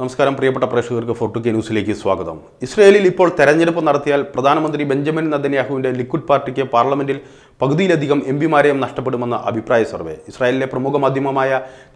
നമസ്കാരം പ്രിയപ്പെട്ട പ്രേക്ഷകർക്ക് ഫോർട്ടു കെ ന്യൂസിലേക്ക് സ്വാഗതം. ഇസ്രയേലിൽ ഇപ്പോൾ തെരഞ്ഞെടുപ്പ് നടത്തിയാൽ പ്രധാനമന്ത്രി ബെഞ്ചമിൻ നദന്യാഹുവിന്റെ ലിക്വിഡ് പാർട്ടിക്ക് പാർലമെന്റിൽ പകുതിയിലധികം എം പിമാരെയും നഷ്ടപ്പെടുമെന്ന അഭിപ്രായ സർവേ. ഇസ്രായേലിലെ പ്രമുഖ മാധ്യമമായ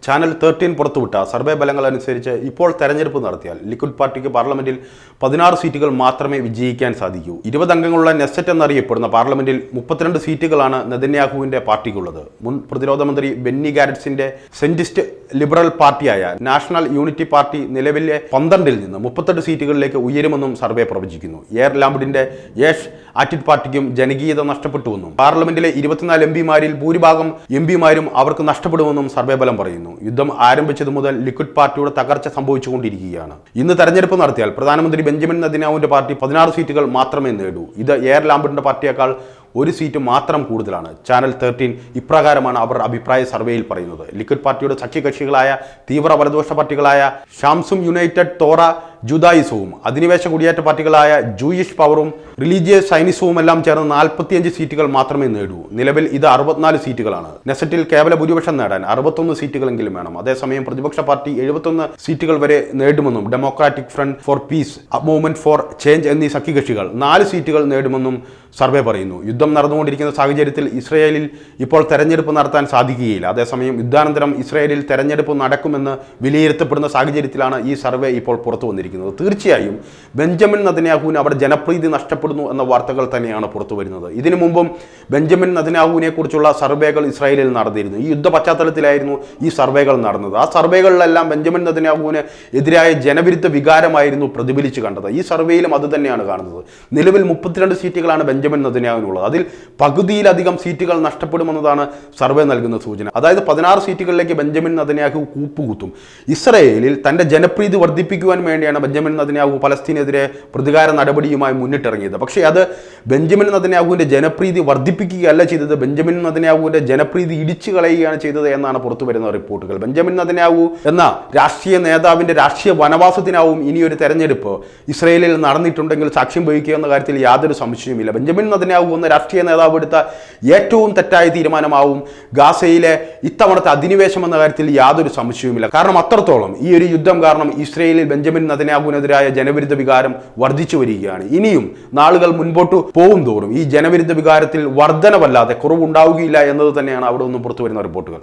ചാനൽ തേർട്ടീൻ പുറത്തുവിട്ട സർവേ ഫലങ്ങൾ അനുസരിച്ച് ഇപ്പോൾ തെരഞ്ഞെടുപ്പ് നടത്തിയാൽ ലിക്വിഡ് പാർട്ടിക്ക് പാർലമെന്റിൽ പതിനാറ് സീറ്റുകൾ മാത്രമേ വിജയിക്കാൻ സാധിക്കൂ. ഇരുപത് അംഗങ്ങളുള്ള നെസറ്റ് എന്നറിയപ്പെടുന്ന പാർലമെന്റിൽ മുപ്പത്തിരണ്ട് സീറ്റുകളാണ് നെതന്യാഹുവിന്റെ പാർട്ടിക്കുള്ളത്. മുൻ പ്രതിരോധ മന്ത്രി ബെന്നി ഗാരറ്റ്സിന്റെ സെന്റിസ്റ്റ് ലിബറൽ പാർട്ടിയായ നാഷണൽ യൂണിറ്റി പാർട്ടി നിലവിലെ പന്ത്രണ്ടിൽ നിന്ന് മുപ്പത്തെട്ട് സീറ്റുകളിലേക്ക് ഉയരുമെന്നും സർവേ പ്രവചിക്കുന്നു. എയർ ലാംബിഡിന്റെ യേഷ് ആറ്റിഡ് പാർട്ടിക്കും ജനകീയത നഷ്ടപ്പെട്ടുവെന്നും പാർലമെന്റിലെ ഇരുപത്തിനാല് എം പിമാരിൽ ഭൂരിഭാഗം എം പിമാരും അവർക്ക് നഷ്ടപ്പെടുമെന്നും സർവേ ഫലം പറയുന്നു. യുദ്ധം ആരംഭിച്ചതു മുതൽ ലിക്വിഡ് പാർട്ടിയുടെ തകർച്ച സംഭവിച്ചുകൊണ്ടിരിക്കുകയാണ്. ഇന്ന് തെരഞ്ഞെടുപ്പ് നടത്തിയാൽ പ്രധാനമന്ത്രി ബെഞ്ചമിൻ നദിനാവിന്റെ പാർട്ടി പതിനാറ് സീറ്റുകൾ മാത്രമേ നേടൂ. ഇത് എയർ ലാംബിന്റെ പാർട്ടിയേക്കാൾ ഒരു സീറ്റ് മാത്രം കൂടുതലാണ്. ചാനൽ തേർട്ടീൻ ഇപ്രകാരമാണ് അവർ അഭിപ്രായ സർവേയിൽ പറയുന്നത്. ലിക്വിഡ് പാർട്ടിയുടെ സഖ്യകക്ഷികളായ തീവ്ര വലതുപക്ഷ പാർട്ടികളായ ഷാംസും യുണൈറ്റഡ് തോറ ജുദായിസവും അധിനിവേശ കുടിയേറ്റ പാർട്ടികളായ ജൂയിഷ് പവറും റിലീജിയസ് സൈനിസവും എല്ലാം ചേർന്ന് നാൽപ്പത്തിയഞ്ച് സീറ്റുകൾ മാത്രമേ നേടൂ. നിലവിൽ ഇത് അറുപത്തിനാല് സീറ്റുകളാണ്. നെസറ്റിൽ കേവല ഭൂരിപക്ഷം നേടാൻ അറുപത്തൊന്ന് സീറ്റുകളെങ്കിലും വേണം. അതേസമയം പ്രതിപക്ഷ പാർട്ടി എഴുപത്തൊന്ന് സീറ്റുകൾ വരെ നേടുമെന്നും democratic front for peace movement for change എന്നീ സഖ്യകക്ഷികൾ നാല് സീറ്റുകൾ നേടുമെന്നും സർവേ പറയുന്നു. യുദ്ധം നടന്നുകൊണ്ടിരിക്കുന്ന സാഹചര്യത്തിൽ ഇസ്രയേലിൽ ഇപ്പോൾ തെരഞ്ഞെടുപ്പ് നടത്താൻ സാധിക്കുകയില്ല. അതേസമയം യുദ്ധാനന്തരം ഇസ്രയേലിൽ തെരഞ്ഞെടുപ്പ് നടക്കുമെന്ന് വിലയിരുത്തപ്പെടുന്ന സാഹചര്യത്തിലാണ് ഈ സർവേ ഇപ്പോൾ പുറത്തു വന്നിരിക്കുന്നത് തീർച്ചയായും ബെഞ്ചമിൻ നദനാഹുവിന് അവിടെ ജനപ്രീതി നഷ്ടപ്പെടുന്നു എന്ന വാർത്തകൾ തന്നെയാണ് പുറത്തു വരുന്നത്. ഇതിനു മുമ്പും ബെഞ്ചമിൻ നദനാഹുവിനെ കുറിച്ചുള്ള സർവേകൾ ഇസ്രായേലിൽ നടന്നിരുന്നു. ഈ യുദ്ധ പശ്ചാത്തലത്തിലായിരുന്നു ഈ സർവേകൾ നടന്നത്. ആ സർവേകളിലെല്ലാം ബെഞ്ചമിൻ നദനാഹുവിന് എതിരായ ജനവിരുദ്ധ വികാരമായിരുന്നു പ്രതിഫലിച്ചു കണ്ടത്. ഈ സർവേയിലും അത് തന്നെയാണ് കാണുന്നത്. നിലവിൽ മുപ്പത്തിരണ്ട് സീറ്റുകളാണ് ബെഞ്ചമിൻ നദനാഹുവിനുള്ളത് അതിൽ പകുതിയിലധികം സീറ്റുകൾ നഷ്ടപ്പെടുമെന്നതാണ് സർവേ നൽകുന്ന സൂചന. അതായത് പതിനാറ് സീറ്റുകളിലേക്ക് ബെഞ്ചമിൻ നദനാഹു കൂപ്പുകുത്തും. ഇസ്രയേലിൽ തന്റെ ജനപ്രീതി വർദ്ധിപ്പിക്കുവാൻ വേണ്ടിയാണ് ബെഞ്ചമിൻ നദന്യാഹു പലസ്തീനെതിരെ പ്രതികാര നടപടിയുമായി മുന്നിട്ടിറങ്ങിയത്. പക്ഷേ അത് ബെഞ്ചമിൻ നദന്യാഹുവിന്റെ ജനപ്രീതി വർദ്ധിപ്പിക്കുകയല്ല ചെയ്തത്. ബെഞ്ചമിൻ നദന്യാഹുവിന്റെ ജനപ്രീതി ഇടിച്ചു കളയുകയാണ് ചെയ്തത് എന്നാണ് പുറത്തു വരുന്ന റിപ്പോർട്ടുകൾ. ബെഞ്ചമിൻ നദന്യാഹു എന്ന രാഷ്ട്രീയ നേതാവിന്റെ രാഷ്ട്രീയ വനവാസത്തിനാവും ഇനിയൊരു തെരഞ്ഞെടുപ്പ് ഇസ്രയേലിൽ നടന്നിട്ടുണ്ടെങ്കിൽ സാക്ഷ്യം വഹിക്കുക എന്ന കാര്യത്തിൽ യാതൊരു സംശയവുമില്ല. ബെഞ്ചമിൻ നദന്യാഹു എന്ന രാഷ്ട്രീയ നേതാവ് എടുത്ത ഏറ്റവും തെറ്റായ തീരുമാനമാവും ഗാസയിലെ ഇത്തവണത്തെ അധിനിവേശം എന്ന കാര്യത്തിൽ യാതൊരു സംശയവുമില്ല. കാരണം അത്രത്തോളം ഈ ഒരു യുദ്ധം കാരണം ഇസ്രയേലിൽ ബെഞ്ചമിൻ നദന്യാഹുവിനെതിരായ ജനവിരുദ്ധ വികാരം വർദ്ധിച്ചു വരികയാണ്. ഇനിയും നാളുകൾ മുൻപോട്ട് പോകും തോറും ഈ ജനവിരുദ്ധ വികാരത്തിൽ വർധനവല്ലാതെ കുറവുണ്ടാവുകയില്ല എന്നത് തന്നെയാണ് അവിടെ നിന്നും പുറത്തു വരുന്ന റിപ്പോർട്ടുകൾ.